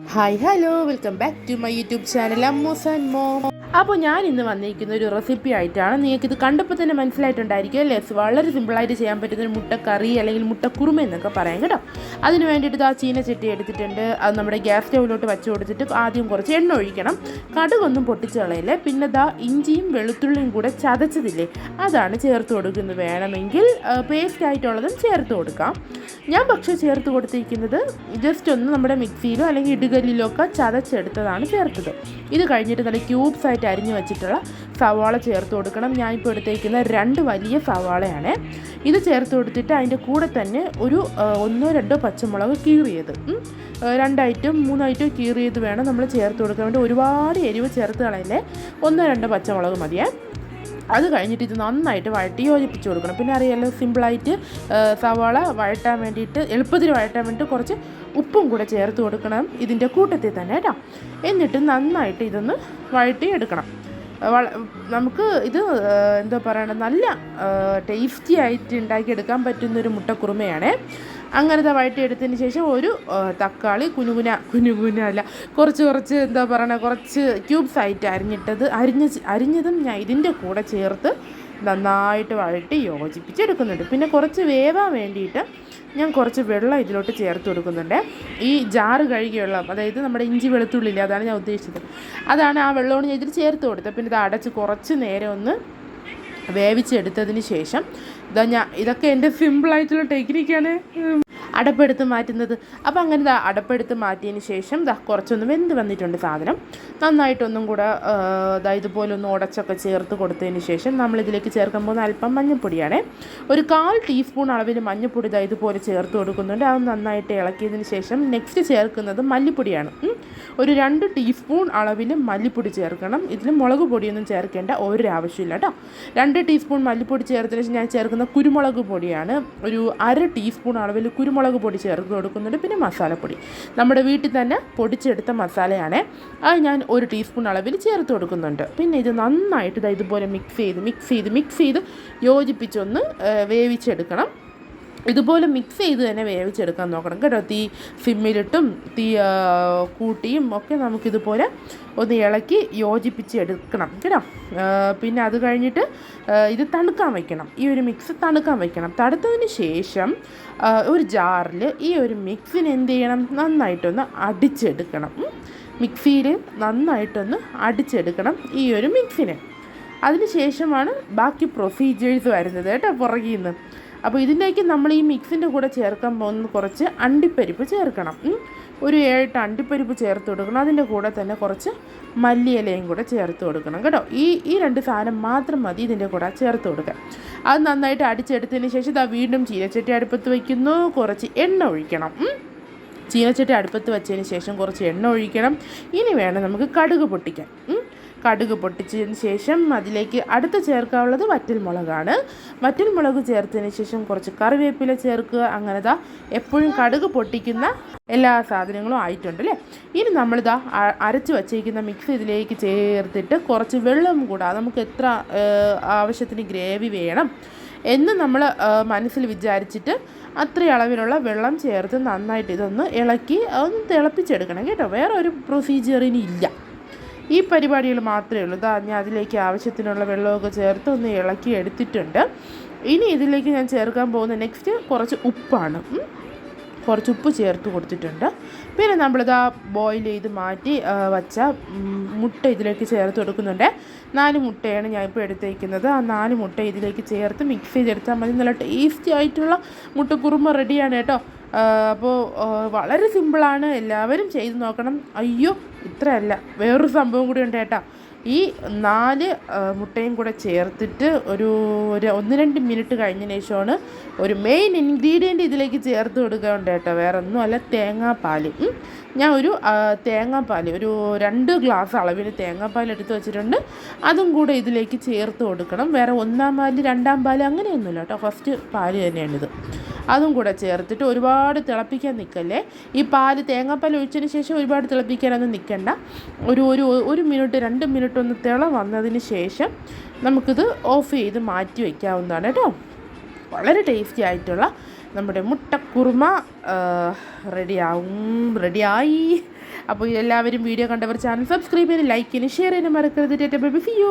hi hello welcome back to my YouTube channel Ammus and mom അപ്പോൾ ഞാൻ ഇന്ന് വന്നിരിക്കുന്ന ഒരു റെസിപ്പി ആയിട്ടാണ് നിങ്ങൾക്ക് ഇത് കണ്ടപ്പോൾ തന്നെ മനസ്സിലായിട്ടുണ്ടായിരിക്കും അല്ലേ? വളരെ സിമ്പിളായിട്ട് ചെയ്യാൻ പറ്റുന്ന ഒരു മുട്ടക്കറി അല്ലെങ്കിൽ മുട്ടക്കുറുമ എന്നൊക്കെ പറയാം കേട്ടോ. അതിന് വേണ്ടിയിട്ട് ആ ചീനച്ചട്ടി എടുത്തിട്ടുണ്ട്. അത് നമ്മുടെ ഗ്യാസ് സ്റ്റൗവിലോട്ട് വെച്ച് കൊടുത്തിട്ട് ആദ്യം കുറച്ച് എണ്ണ ഒഴിക്കണം. കടുകൊന്നും പൊട്ടിച്ച് കളയില്ലേ? പിന്നെ ദാ ഇഞ്ചിയും വെളുത്തുള്ളിയും കൂടെ ചതച്ചതില്ലേ? അതാണ് ചേർത്ത് കൊടുക്കുന്നത്. വേണമെങ്കിൽ പേസ്റ്റ് ആയിട്ടുള്ളതും ചേർത്ത് കൊടുക്കാം. ഞാൻ പക്ഷേ ചേർത്ത് കൊടുത്തിരിക്കുന്നത് ജസ്റ്റ് ഒന്ന് നമ്മുടെ മിക്സിയിലോ അല്ലെങ്കിൽ ഇടുകല്ലിലോ ഒക്കെ ചതച്ചെടുത്തതാണ് ചേർത്തത്. ഇത് കഴിഞ്ഞിട്ട് നല്ല ക്യൂബ്സ് ആയിട്ട് അരിഞ്ഞു വെച്ചിട്ടുള്ള സവാള ചേർത്ത് കൊടുക്കണം. ഞാൻ ഇപ്പോൾ എടുത്തേക്കുന്ന രണ്ട് വലിയ സവാളയാണ് ഇത് ചേർത്ത് കൊടുത്തിട്ട് അതിന്റെ കൂടെ തന്നെ ഒരു ഒന്നോ രണ്ടോ പച്ചമുളക് കീറിയത്. രണ്ടായിട്ടും മൂന്നായിട്ടും കീറിയത് വേണം നമ്മൾ ചേർത്ത് കൊടുക്കാൻ വേണ്ടി. ഒരുപാട് എരിവ് ചേർത്ത് കളയല്ലേ? ഒന്നോ രണ്ടോ പച്ചമുളക് മതിയേ. അത് കഴിഞ്ഞിട്ട് ഇത് നന്നായിട്ട് വഴറ്റി യോജിപ്പിച്ച് കൊടുക്കണം. പിന്നെ അറിയാലോ സിമ്പിളായിട്ട് സവാള വഴറ്റാൻ വേണ്ടിയിട്ട് എളുപ്പത്തിൽ വഴറ്റാൻ വേണ്ടിയിട്ട് കുറച്ച് ഉപ്പും കൂടെ ചേർത്ത് കൊടുക്കണം ഇതിന്റെ കൂട്ടത്തിൽ തന്നെ കേട്ടോ. എന്നിട്ട് നന്നായിട്ട് ഇതൊന്ന് വഴറ്റി എടുക്കണം നമുക്ക് ഇത് എന്താ പറയണത്? നല്ല ടേസ്റ്റി ആയിട്ട് ഉണ്ടാക്കിയെടുക്കാൻ പറ്റുന്നൊരു മുട്ടക്കുറുമയാണ്. അങ്ങനത്തെ വഴറ്റിയെടുത്തതിന് ശേഷം ഒരു തക്കാളി കുനുകുന കുനുകുന അല്ല കുറച്ച് കുറച്ച് എന്താ പറയണ കുറച്ച് ക്യൂബ്സ് ആയിട്ട് അരിഞ്ഞിട്ടത് അരിഞ്ഞ അരിഞ്ഞതും ഞാൻ ഇതിന്റെ കൂടെ ചേർത്ത് നന്നായിട്ട് വഴട്ടി യോജിപ്പിച്ചെടുക്കുന്നുണ്ട്. പിന്നെ കുറച്ച് വേവാൻ വേണ്ടിയിട്ട് ഞാൻ കുറച്ച് വെള്ളം ഇതിലോട്ട് ചേർത്ത് കൊടുക്കുന്നുണ്ട്. ഈ ജാറ് കഴുകിയ വെള്ളം അതായത് നമ്മുടെ ഇഞ്ചി വെളുത്തുള്ളിൽ അതാണ് ഞാൻ ഉദ്ദേശിച്ചത്. അതാണ് ആ വെള്ളമാണ് ഞാൻ ഇതിൽ ചേർത്ത് കൊടുത്തത്. പിന്നെ ഇത് അടച്ച് കുറച്ച് നേരം ഒന്ന് വേവിച്ചെടുത്തതിന് ശേഷം ഇതാ ഞാൻ ഇതൊക്കെ എന്റെ സിമ്പിളായിട്ടുള്ള ടെക്നിക്കാണ്. അടപ്പെടുത്ത് മാറ്റുന്നത്. അപ്പോൾ അങ്ങനെ ദാ അടപ്പെടുത്ത് മാറ്റിയതിന് ശേഷം ദാ കുറച്ചൊന്ന് വെന്ത് വന്നിട്ടുണ്ട് സാധനം. നന്നായിട്ടൊന്നും കൂടെ ദാ ഇതുപോലെ ഒന്ന് ഉടച്ചൊക്കെ ചേർത്ത് കൊടുത്തതിന് ശേഷം നമ്മളിതിലേക്ക് ചേർക്കാൻ പോകുന്ന അല്പം മഞ്ഞൾപ്പൊടിയാണ് ഒരു കാൽ ടീസ്പൂൺ അളവിൽ മഞ്ഞൾപ്പൊടി ദാ ഇതുപോലെ ചേർത്ത് കൊടുക്കുന്നുണ്ട്. അത് നന്നായിട്ട് ഇളക്കിയതിന് ശേഷം നെക്സ്റ്റ് ചേർക്കുന്നത് മല്ലിപ്പൊടിയാണ്. ഒരു രണ്ട് ടീസ്പൂൺ അളവിൽ മല്ലിപ്പൊടി ചേർക്കണം. ഇതിൽ മുളക് പൊടിയൊന്നും ചേർക്കേണ്ട ഒരു ആവശ്യമില്ല കേട്ടോ. രണ്ട് ടീസ്പൂൺ മല്ലിപ്പൊടി ചേർത്തതിന് ശേഷം ഞാൻ ചേർക്കുന്ന കുരുമുളക് പൊടിയാണ്. ഒരു അര ടീസ്പൂൺ അളവിൽ കുരുമുളക് പൊടി ചേർത്ത് കൊടുക്കുന്നുണ്ട്. പിന്നെ മസാലപ്പൊടി. നമ്മുടെ വീട്ടിൽ തന്നെ പൊടിച്ചെടുത്ത മസാലയാണ്. അത് ഞാൻ ഒരു ടീസ്പൂൺ അളവിൽ ചേർത്ത് കൊടുക്കുന്നുണ്ട്. പിന്നെ ഇത് നന്നായിട്ട് ഇതുപോലെ മിക്സ് ചെയ്ത് മിക്സ് ചെയ്ത് മിക്സ് ചെയ്ത് യോജിപ്പിച്ചൊന്ന് വേവിച്ചെടുക്കണം. ഇതുപോലെ മിക്സ് ചെയ്ത് തന്നെ വേവിച്ചെടുക്കാൻ നോക്കണം കേട്ടോ. തീ സിമ്മിലിട്ടും തീ കൂട്ടിയും ഒക്കെ നമുക്കിതുപോലെ ഒന്ന് ഇളക്കി യോജിപ്പിച്ച് എടുക്കണം കേട്ടോ. പിന്നെ അത് കഴിഞ്ഞിട്ട് ഇത് തണുക്കാൻ വയ്ക്കണം ഈ ഒരു മിക്സ് തണുക്കാൻ വയ്ക്കണം തണുത്തതിന് ശേഷം ഒരു ജാറിൽ ഈ ഒരു മിക്സിന് എന്ത് ചെയ്യണം? നന്നായിട്ടൊന്ന് അടിച്ചെടുക്കണം. മിക്സിയിൽ നന്നായിട്ടൊന്ന് അടിച്ചെടുക്കണം ഈ ഒരു മിക്സിനെ അതിന് ശേഷമാണ് ബാക്കി പ്രൊസീജിയേഴ്സ് വരുന്നത് കേട്ടോ പുറകിൽ നിന്ന് അപ്പോൾ ഇതിലേക്ക് നമ്മൾ ഈ മിക്സിന്റെ കൂടെ ചേർക്കാൻ പോകുന്ന കുറച്ച് അണ്ടിപ്പരിപ്പ് ചേർക്കണം. ഒരു ഏഴെട്ട് അണ്ടിപ്പരിപ്പ് ചേർത്ത് കൊടുക്കണം. അതിന്റെ കൂടെ തന്നെ കുറച്ച് മല്ലിയിലയും കൂടെ ചേർത്ത് കൊടുക്കണം കേട്ടോ. ഈ ഈ രണ്ട് സാധനം മാത്രം മതി ഇതിന്റെ കൂടെ ചേർത്ത് കൊടുക്കുക അത് നന്നായിട്ട് അടിച്ചെടുത്തതിന് ശേഷം ഇതാ വീണ്ടും ചീനച്ചട്ടി അടുപ്പത്ത് വയ്ക്കുന്നു കുറച്ച് എണ്ണ ഒഴിക്കണം. ചീനച്ചട്ടി അടുപ്പത്ത് വെച്ചതിന് ശേഷം കുറച്ച് എണ്ണ ഒഴിക്കണം. ഇനി വേണം നമുക്ക് കടുക് പൊട്ടിക്കാൻ. കടുക് പൊട്ടിച്ചതിന് ശേഷം അതിലേക്ക് അടുത്ത് ചേർക്കാനുള്ളത് വറ്റൽമുളകാണ്. വറ്റൽമുളക് ചേർത്തതിന് ശേഷം കുറച്ച് കറിവേപ്പില ചേർക്കുക. അങ്ങനെ ദാ എപ്പോഴും കടുക് പൊട്ടിക്കുന്ന എല്ലാ സാധനങ്ങളും ആയിട്ടുണ്ട് അല്ലേ ഇനി നമ്മളിതാ അരച്ച് വച്ചേക്കുന്ന മിക്സ് ഇതിലേക്ക് ചേർത്തിട്ട് കുറച്ച് വെള്ളം കൂടാ. നമുക്ക് എത്ര ആവശ്യത്തിന് ഗ്രേവി വേണം എന്ന് നമ്മൾ മനസ്സിൽ വിചാരിച്ചിട്ട് അത്ര അളവിലുള്ള വെള്ളം ചേർത്ത് നന്നായിട്ട് ഇതൊന്ന് ഇളക്കി ഒന്ന് തിളപ്പിച്ചെടുക്കണം കേട്ടോ. വേറെ ഒരു പ്രൊസീജിയറിന് ഇല്ല. ഈ പരിപാടികൾ മാത്രമേ ഉള്ളൂ. ഇതാ ഞാൻ അതിലേക്ക് ആവശ്യത്തിനുള്ള വെള്ളമൊക്കെ ചേർത്ത് ഒന്ന് ഇളക്കി എടുത്തിട്ടുണ്ട്. ഇനി ഇതിലേക്ക് ഞാൻ ചേർക്കാൻ പോകുന്ന നെക്സ്റ്റ് കുറച്ച് ഉപ്പാണ്. കുറച്ച് ഉപ്പ് ചേർത്ത് കൊടുത്തിട്ടുണ്ട്. പിന്നെ നമ്മളിത് ആ ബോയിൽ ചെയ്ത് മാറ്റി വച്ച മുട്ട ഇതിലേക്ക് ചേർത്ത് കൊടുക്കുന്നുണ്ട്. നാല് മുട്ടയാണ് ഞാൻ ഇപ്പോൾ എടുത്തേക്കുന്നത്. ആ നാല് മുട്ട ഇതിലേക്ക് ചേർത്ത് മിക്സ് ചെയ്തെടുത്താൽ മതി. നല്ല ടേസ്റ്റി ആയിട്ടുള്ള മുട്ടക്കുറുമ റെഡിയാണ് കേട്ടോ. അപ്പോൾ വളരെ സിമ്പിളാണ്. എല്ലാവരും ചെയ്ത് നോക്കണം. അയ്യോ ഇത്രയല്ല. വേറൊരു സംഭവം കൂടി ഉണ്ട് കേട്ടോ. ഈ നാല് മുട്ടയും കൂടെ ചേർത്തിട്ട് ഒരു ഒരു ഒന്ന് രണ്ട് മിനിറ്റ് കഴിഞ്ഞതിന് ശേഷമാണ് ഒരു മെയിൻ ഇൻഗ്രീഡിയന്റ് ഇതിലേക്ക് ചേർത്ത് കൊടുക്കുന്നുണ്ട് കേട്ടോ. വേറെ ഒന്നും അല്ല തേങ്ങാപ്പാൽ ഞാൻ ഒരു തേങ്ങാപ്പാൽ ഒരു രണ്ട് ഗ്ലാസ് അളവിൽ തേങ്ങാപ്പാൽ എടുത്ത് വെച്ചിട്ടുണ്ട്. അതും കൂടെ ഇതിലേക്ക് ചേർത്ത് കൊടുക്കണം. വേറെ ഒന്നാം പാൽ രണ്ടാം പാൽ അങ്ങനെയൊന്നുമില്ല കേട്ടോ. ഫസ്റ്റ് പാൽ തന്നെയാണിത്. അതും കൂടെ ചേർത്തിട്ട് ഒരുപാട് തിളപ്പിക്കാൻ നിൽക്കല്ലേ? ഈ പാൽ തേങ്ങാപ്പാൽ ഒഴിച്ചതിന് ശേഷം ഒരുപാട് തിളപ്പിക്കാനൊന്നും നിൽക്കണ്ട. ഒരു ഒരു ഒരു മിനിറ്റ് രണ്ട് മിനിറ്റ് ഒന്ന് തിള വന്നതിന് ശേഷം നമുക്കിത് ഓഫ് ചെയ്ത് മാറ്റി വയ്ക്കാവുന്നതാണ് കേട്ടോ. വളരെ ടേസ്റ്റി ആയിട്ടുള്ള നമ്മുടെ മുട്ടക്കുറുമ റെഡിയാവും റെഡിയായി. അപ്പോൾ എല്ലാവരും വീഡിയോ കണ്ടവർ ചാനൽ സബ്സ്ക്രൈബ് ചെയ്യാനും ലൈക്ക് ഷെയർ ചെയ്യാനും മറക്കരുത്. Tata by C U